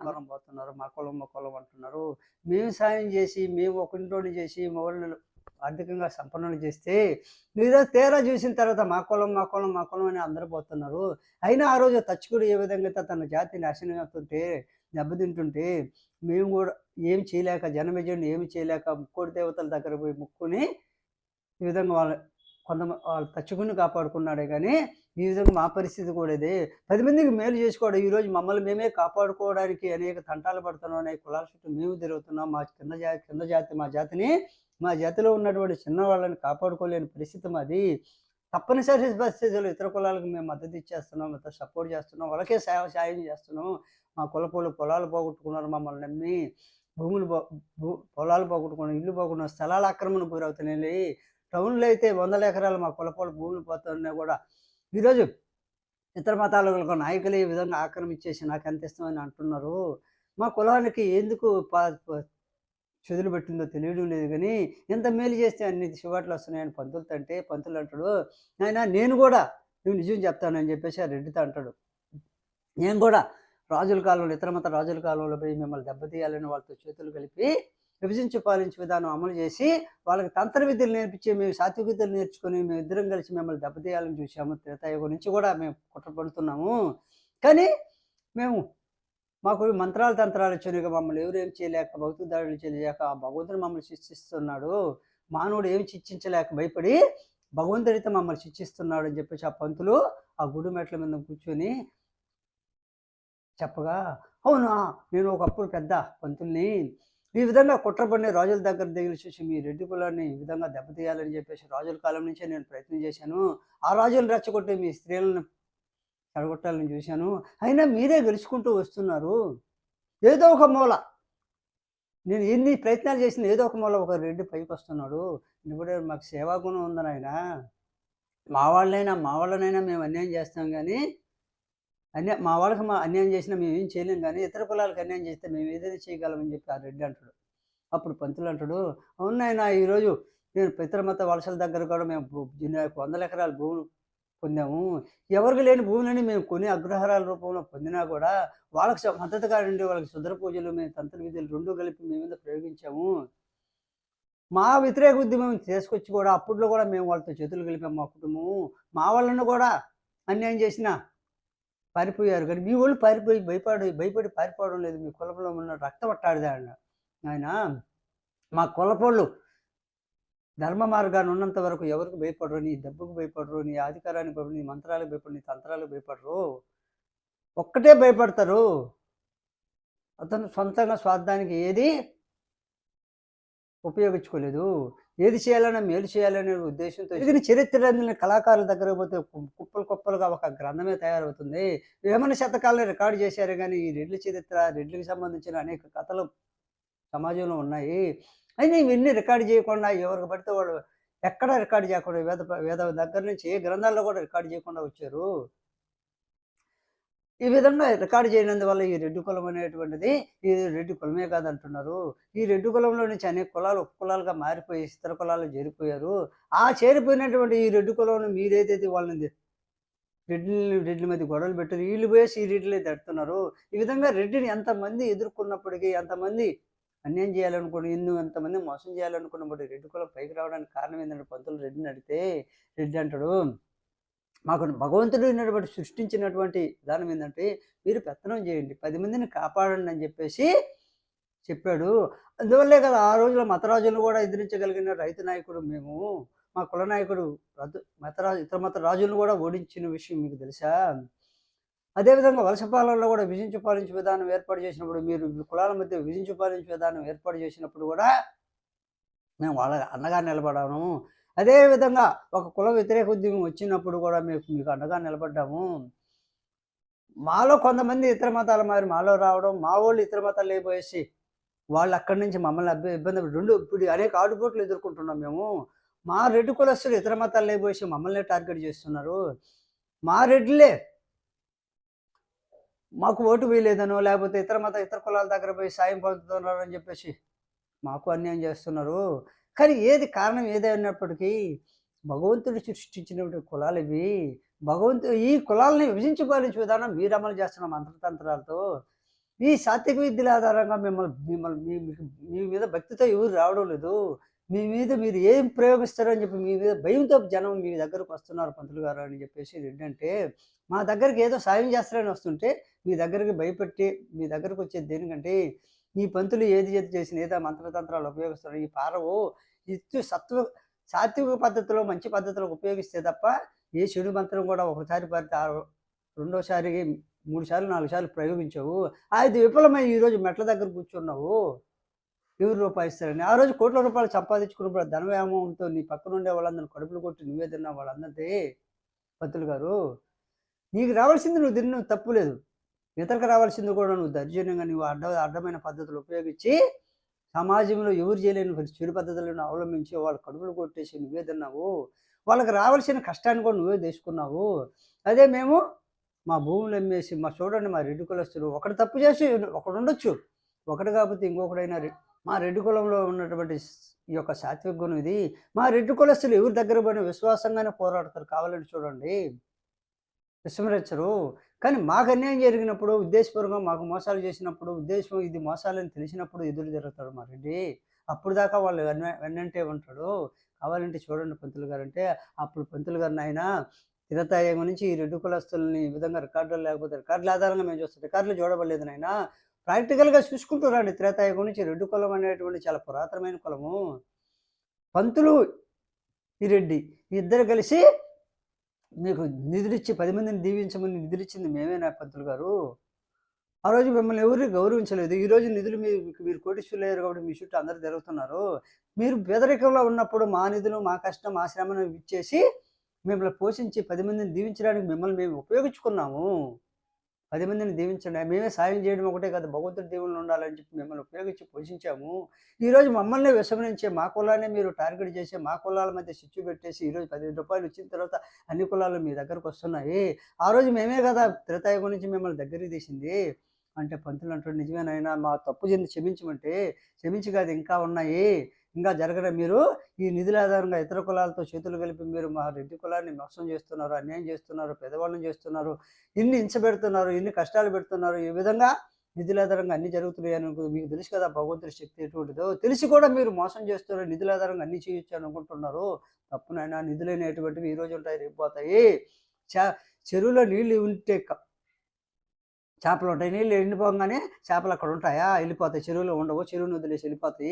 అన్నారం పోతున్నారు మా కులం మా కులం అంటున్నారు. మేము సాయం చేసి మేము ఒకరింటోని చేసి మా ఆర్థికంగా సంపన్నులు చేస్తే మీరు తేరా చూసిన తర్వాత మా కులం మా కులం మా కులం అని అందరూ పోతున్నారు. అయినా ఆ రోజు తచ్చుకుడు ఏ విధంగా తన జాతి నాశనం అవుతుంటే దెబ్బతింటుంటే మేము కూడా ఏం చేయలేక జనమేజుడిని ఏమి చేయలేక ముక్కోడి దేవతల దగ్గర పోయి ముక్కుని ఈ విధంగా వాళ్ళ కొంతమంది వాళ్ళు తచ్చుకుని కాపాడుకున్నాడే కానీ ఈ విధంగా మా పరిస్థితి కూడా ఇదే. పది మందికి మేలు చేసుకోవడం ఈరోజు మమ్మల్ని మేమే కాపాడుకోవడానికి అనేక తంటాలు పడుతున్నాం అనే కులాల చుట్టూ మేము తిరుగుతున్నాం. మా కింద జాతి కింద జాతి మా జాతిని మా జాతిలో ఉన్నటువంటి చిన్న వాళ్ళని కాపాడుకోలేని పరిస్థితి మాది. తప్పనిసరి పరిస్థితుల్లో ఇతర కులాలకు మేము మద్దతు ఇచ్చేస్తున్నాం ఇతర సపోర్ట్ చేస్తున్నాం వాళ్ళకే సేవ సాయం చేస్తున్నాం. మా కులపోళ్ళు పొలాలు పోగొట్టుకున్నారు మమ్మల్ని నమ్మి. భూములు పొలాలు పోగొట్టుకున్నాం ఇల్లు పోగొట్టుకున్నాం స్థలాల ఆక్రమణకు గురవుతున్నాయి. టౌన్లో అయితే వందల ఎకరాలు మా కులపోల భూములు పోతున్నా కూడా. ఈరోజు ఇతర మతాలకు నాయకులు ఈ విధంగా ఆక్రమించేసి నాకు ఎంత ఇష్టమని అంటున్నారు. మా కులానికి ఎందుకు పా చెదులు పెట్టిందో తెలియడం లేదు కానీ ఎంత మేలు చేస్తే అన్ని చివాట్లు వస్తున్నాయని పంతులతో అంటే పంతులు అంటాడు ఆయన నేను కూడా నువ్వు నిజం చెప్తానని చెప్పేసి ఆ రెడ్డితో అంటాడు. నేను కూడా రాజుల కాలంలో ఇతర మత రాజుల కాలంలో పోయి మిమ్మల్ని దెబ్బతీయాలని వాళ్ళతో చేతులు కలిపి విభజించి పాలించే విధానం అమలు చేసి వాళ్ళకి తంత్ర విద్యలు నేర్పించి మేము సాత్విక విద్యలు నేర్చుకొని మేము ఇద్దరం కలిసి మిమ్మల్ని దెబ్బతీయాలని చూసాము త్రేతాయుగం నుంచి కూడా మేము కుట్రపడుతున్నాము. కానీ మేము మాకు మంత్రాలు తంత్రాలు వచ్చినాయి మమ్మల్ని ఎవరు ఏం చేయలేక భౌతిక దాడులు చేయలేక ఆ భగవంతుడు మమ్మల్ని శిక్షిస్తున్నాడు. మానవుడు ఏమి శిక్షించలేక భయపడి భగవంతుడితో మమ్మల్ని శిక్షిస్తున్నాడు అని చెప్పేసి ఆ పంతులు ఆ గుడి మెట్ల మీద కూర్చొని చెప్పగా అవునా? నేను ఒకప్పుడు పెద్ద పంతుల్ని ఈ విధంగా కుట్రపడిన రాజుల దగ్గర దగ్గర చూసి మీ రెడ్డి కులాన్ని ఈ విధంగా దెబ్బతీయాలని చెప్పేసి రాజుల కాలం నుంచే నేను ప్రయత్నం చేశాను. ఆ రాజులు రెచ్చగొట్టి మీ స్త్రీలను చెడగొట్టాలని చూశాను. అయినా మీరే గెలుచుకుంటూ వస్తున్నారు. ఏదో ఒక మూల. నేను ఎన్ని ప్రయత్నాలు చేసిన ఏదో ఒక మూల ఒక రెడ్డి పైకి వస్తున్నాడు. ఇప్పుడు మాకు సేవాగుణం ఉందని ఆయన మా వాళ్ళైనా మా వాళ్ళనైనా మేము అన్యాయం చేస్తాం కానీ అన్యా మా వాళ్ళకి మా అన్యాయం చేసినా మేము ఏం చేయలేం కానీ ఇతర కులాలకు అన్యాయం చేస్తే మేము ఏదైనా చేయగలమని చెప్పి ఆ రెడ్డి అంటాడు. అప్పుడు పంతులు అంటాడు అవునాయన ఈరోజు నేను పితరమత వలసల దగ్గర కూడా మేము వందల ఎకరాల భూములు పొందాము. ఎవరికి లేని భూములని మేము కొన్ని అగ్రహారాల రూపంలో పొందినా కూడా వాళ్ళకి మద్దతుగా ఉండి వాళ్ళకి శుద్ర పూజలు మేము తంత్ర విధులు రెండు కలిపి మీ మీద ప్రయోగించాము. మా వ్యతిరేక ఉద్యమం తీసుకొచ్చి కూడా అప్పట్లో కూడా మేము వాళ్ళతో చేతులు కలిపాము మా కుటుంబము. మా వాళ్ళను కూడా అన్యాయం చేసిన పారిపోయారు. కానీ మీ వాళ్ళు పారిపోయి భయపడి భయపడి పారిపోవడం లేదు. మీ కులంలో ఉన్న రక్త పట్టాడిదే అన్న ఆయన మా కులపోళ్ళు ధర్మ మార్గాన్ని ఉన్నంత వరకు ఎవరికి భయపడరు? నీ దెబ్బకు భయపడరు నీ అధికారానికి భయపడరు నీ మంత్రాలకు భయపడరు నీ తంత్రాలకు భయపడరు. ఒక్కటే భయపడతారు. అతను సొంతంగా స్వార్థానికి ఏది ఉపయోగించుకోలేదు. ఏది చేయాలన్నా మేలు చేయాలనే ఉద్దేశంతో ఇది చరిత్ర అందిన కళాకారుల దగ్గర పోతే కుప్పలు కుప్పలుగా ఒక గ్రంథమే తయారవుతుంది. వేమన శతకాలను రికార్డు చేశారు కానీ ఈ రెడ్ల చరిత్ర రెడ్లకు సంబంధించిన అనేక కథలు సమాజంలో ఉన్నాయి. అయినా ఇవన్నీ రికార్డు చేయకుండా ఎవరికి పడితే వాళ్ళు ఎక్కడ రికార్డు చేయకుండా వేద వేద దగ్గర నుంచి ఏ గ్రంథాల్లో కూడా రికార్డు చేయకుండా వచ్చారు. ఈ విధంగా రికార్డు చేయనందువల్ల ఈ రెడ్డి కులం అనేటువంటిది ఈ రెడ్డి కులమే కాదంటున్నారు. ఈ రెడ్డి కులంలో నుంచి అనేక కులాలు ఉప కులాలుగా మారిపోయి ఇతర కులాలు చేరిపోయారు. ఆ చేరిపోయినటువంటి ఈ రెడ్డి కులంలో మీరేదైతే వాళ్ళని రెడ్డి రెడ్ల మీద గొడవలు పెట్టారు వీళ్ళు పోయేసి ఈ రెడ్లే తడుతున్నారు. ఈ విధంగా రెడ్డిని ఎంతమంది ఎదుర్కొన్నప్పటికీ ఎంతమంది అన్యాయం చేయాలనుకుని ఎన్నో ఎంతమంది మోసం చేయాలనుకున్నప్పుడు రెడ్డి కులం పైకి రావడానికి కారణం ఏంటంటే పంతులు రెడ్డిని అడిగితే రెడ్డి అంటాడు మాకు భగవంతుడు ఉన్నటువంటి సృష్టించినటువంటి విధానం ఏంటంటే మీరు పెత్తనం చేయండి పది మందిని కాపాడండి అని చెప్పేసి చెప్పాడు. అందువల్లే కదా ఆ రోజుల్లో మతరాజులను కూడా ఎదిరించగలిగిన రైతు నాయకుడు మేము మా కుల నాయకుడు రద్దు మతరాజు ఇతర మత రాజులను కూడా ఓడించిన విషయం మీకు తెలుసా? అదేవిధంగా వలస పాలనలో కూడా విజించు పాలించే విధానం ఏర్పాటు చేసినప్పుడు మీరు కులాల మధ్య విజించు పాలించే విధానం ఏర్పాటు చేసినప్పుడు కూడా మేము వాళ్ళ అన్నగా నిలబడాము. అదేవిధంగా ఒక కుల వ్యతిరేక ఉద్యమం వచ్చినప్పుడు కూడా మీకు మీకు అండగా నిలబడ్డాము. మాలో కొంతమంది ఇతర మతాల మారి మాలో రావడం మా వాళ్ళు ఇతర మతాలు లేకపోయేసి వాళ్ళు అక్కడి నుంచి మమ్మల్ని అబ్బాయి ఇబ్బంది రెండు ఇప్పుడు అనేక ఆడుపోట్లు ఎదుర్కొంటున్నాం మేము. మా రెడ్డి కులస్తులు ఇతర మతాలు లేకపోయేసి మమ్మల్ని టార్గెట్ చేస్తున్నారు. మా రెడ్లే మాకు ఓటు వేయలేదనో లేకపోతే ఇతర మత ఇతర కులాల దగ్గర పోయి సాయం పొందుతున్నారు అని చెప్పేసి మాకు అన్యాయం చేస్తున్నారు. కానీ ఏది కారణం ఏదైనప్పటికీ భగవంతుడు సృష్టించినటువంటి కులాలు ఇవి. భగవంతు ఈ కులాలని విభజించి పాలించే విధానం మీరు అమలు చేస్తున్న మంత్రతంత్రాలతో ఈ సాత్విక విద్యల ఆధారంగా మిమ్మల్ని మిమ్మల్ని మీ మీ మీద భక్తితో ఎవరు రావడం లేదు. మీ మీద మీరు ఏం ప్రయోగిస్తారో అని చెప్పి మీ మీద భయంతో జనం మీ దగ్గరకు వస్తున్నారు పంతులు గారు అని చెప్పేసి ఏంటంటే మా దగ్గరికి ఏదో సాయం చేస్తారని వస్తుంటే మీ దగ్గరికి భయపెట్టి మీ దగ్గరకు వచ్చేది దేనికంటే ఈ పంతులు ఏది ఏది చేసిన ఏదో మంత్రతంత్రాలు ఉపయోగిస్తారు ఈ పారవు ఇచ్చు సత్వ సాత్విక పద్ధతిలో మంచి పద్ధతిలో ఉపయోగిస్తే తప్ప ఏ చెడు మంత్రం కూడా ఒకసారి పడితే రెండోసారి మూడు సార్లు నాలుగు సార్లు ప్రయోగించావు. అది విఫలమై ఈరోజు మెట్ల దగ్గర కూర్చున్నావు. ఎవరు రూపాయి ఇస్తారని. ఆ రోజు కోట్ల రూపాయలు సంపాదించుకున్నప్పుడు ధన ధనవ్యామోహంతో నీ పక్కన ఉండే వాళ్ళందరిని కడుపులు కొట్టి నువ్వే తిన్నావు వాళ్ళందరినీ పంతులు గారు నీకు రావాల్సింది నువ్వు తిన్న తప్పు లేదు. ఇతరులకు రావాల్సింది కూడా నువ్వు దర్జన్యంగా నువ్వు అడ్డ అడ్డమైన పద్ధతులు ఉపయోగించి సమాజంలో ఎవరు చేయలేని కొన్ని చెడు పద్ధతులను అవలంబించి వాళ్ళ కడుపులు కొట్టేసి నువ్వే తిన్నావు వాళ్ళకి రావాల్సిన కష్టాన్ని కూడా నువ్వే తీసుకున్నావు. అదే మేము మా భూములు అమ్మేసి మా చూడండి మా రెడ్డి కులస్తులు ఒకటి తప్పు చేసి ఒకడు ఉండొచ్చు. ఒకటి కాకపోతే ఇంకొకడైనా రె- మా రెడ్డి కులంలో ఉన్నటువంటి ఈ యొక్క సాత్విక గుణం ఇది. మా రెడ్డి కులస్తులు ఎవరి దగ్గర పోయిన విశ్వాసంగానే పోరాడతారు కావాలని చూడండి. విస్మరించరు కానీ మాకు అన్యాయం జరిగినప్పుడు ఉద్దేశపూర్వకంగా మాకు మోసాలు చేసినప్పుడు ఉద్దేశం ఇది మోసాలని తెలిసినప్పుడు ఎదురు జరుగుతాడు మా రెడ్డి. అప్పుడు దాకా వాళ్ళు వెన్న వెన్నంటే ఉంటాడు. కావాలంటే చూడండి పంతులు గారు అంటే అప్పుడు పంతులు గారిని ఆయన తిరతాయం నుంచి ఈ రెడ్డి కులస్తులని ఈ విధంగా రికార్డులు లేకపోతే రికార్డుల ఆధారంగా మేము చూస్తాం రికార్డులు చూడబడలేదు నాయన. ప్రాక్టికల్గా చూసుకుంటూ రండి. త్రేతాయుగం నుంచి రెండు కులం అనేటువంటి చాలా పురాతనమైన కులము. పంతులు ఈ రెడ్డి ఇద్దరు కలిసి మీకు నిధులిచ్చి పది మందిని దీవించమని నిధులిచ్చింది మేమేనా పంతులు గారు. ఆ రోజు మిమ్మల్ని ఎవరు గౌరవించలేదు. ఈ రోజు నిధులు మీకు మీరు కోటీశ్వరులు అయ్యారు కాబట్టి మీ చుట్టూ అందరు తిరుగుతున్నారు. మీరు పేదరికంలో ఉన్నప్పుడు మా నిధులు మా కష్టం మా శ్రమను ఇచ్చేసి మిమ్మల్ని పోషించి పది మందిని దీవించడానికి మిమ్మల్ని మేము ఉపయోగించుకున్నాము. పది మందిని దీవించండి. మేమే సాయం చేయడం ఒకటే కాదు భగవంతుడి దేవుళ్ళు ఉండాలని చెప్పి మిమ్మల్ని ఉపయోగించి పోషించాము. ఈరోజు మమ్మల్ని విషమరించే మా కులాన్ని మీరు టార్గెట్ చేసి మా కులాల మధ్య చిచ్చు పెట్టేసి ఈరోజు పదిహేను రూపాయలు ఇచ్చిన తర్వాత అన్ని కులాలు మీ దగ్గరకు వస్తున్నాయి. ఆ రోజు మేమే కదా త్రితాయ నుంచి మిమ్మల్ని దగ్గరికి తీసింది. అంటే పంతులు అంటాడు నిజమేనైనా మా తప్పు చెంది క్షమించమంటే క్షమించి కాదు ఇంకా ఉన్నాయి. ఇంకా జరగడం మీరు ఈ నిధుల ఆధారంగా ఇతర కులాలతో చేతులు కలిపి మీరు మా రెడ్డి కులాన్ని మోసం చేస్తున్నారు అన్యాయం చేస్తున్నారు పెద్దవాళ్ళని చేస్తున్నారు ఇన్ని ఇంచబెడుతున్నారు ఇన్ని కష్టాలు పెడుతున్నారు ఈ విధంగా నిధుల ఆధారంగా అన్ని జరుగుతున్నాయి అని మీకు తెలుసు కదా భగవంతుడి శక్తి ఎటువంటిదో. తెలిసి కూడా మీరు మోసం చేస్తున్నారు నిధుల ఆధారంగా అన్ని చేయొచ్చు అనుకుంటున్నారు. తప్పునైనా నిధులైనటువంటివి ఈ రోజు ఉంటాయి రేపు పోతాయి. చా చెరువులో నీళ్ళు ఉంటే చేపలు ఉంటాయి నీళ్ళు ఎండిపోగానే చేపలు అక్కడ ఉంటాయా? వెళ్ళిపోతాయి చెరువులో ఉండవు చెరువును వదిలేసి వెళ్ళిపోతాయి.